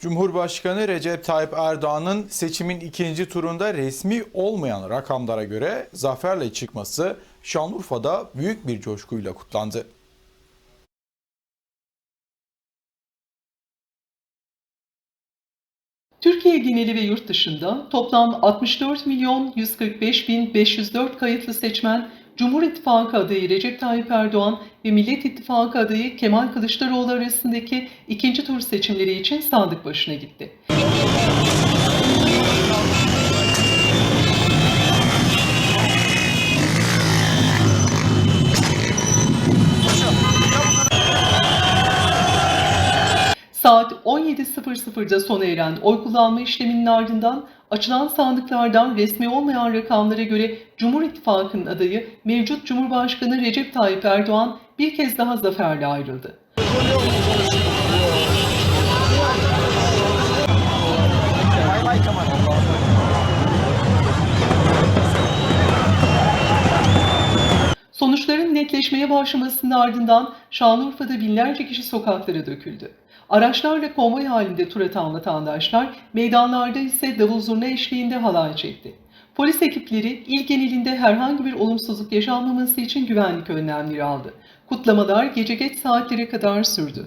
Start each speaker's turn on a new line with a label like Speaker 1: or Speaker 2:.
Speaker 1: Cumhurbaşkanı Recep Tayyip Erdoğan'ın seçimin ikinci turunda resmi olmayan rakamlara göre zaferle çıkması Şanlıurfa'da büyük bir coşkuyla kutlandı.
Speaker 2: Türkiye geneli ve yurt dışında toplam 64 milyon 145 bin 504 kayıtlı seçmen Cumhur İttifakı adayı Recep Tayyip Erdoğan ve Millet İttifakı adayı Kemal Kılıçdaroğlu arasındaki ikinci tur seçimleri için sandık başına gitti. Saat 17.00'da sona eren oy kullanma işleminin ardından açılan sandıklardan resmi olmayan rakamlara göre Cumhur İttifakı'nın adayı mevcut Cumhurbaşkanı Recep Tayyip Erdoğan bir kez daha zaferle ayrıldı. Netleşmeye başlamasının ardından Şanlıurfa'da binlerce kişi sokaklara döküldü. Araçlarla konvoy halinde tur atan vatandaşlar meydanlarda ise davul zurna eşliğinde halay çekti. Polis ekipleri il genelinde herhangi bir olumsuzluk yaşanmaması için güvenlik önlemleri aldı. Kutlamalar gece geç saatlere kadar sürdü.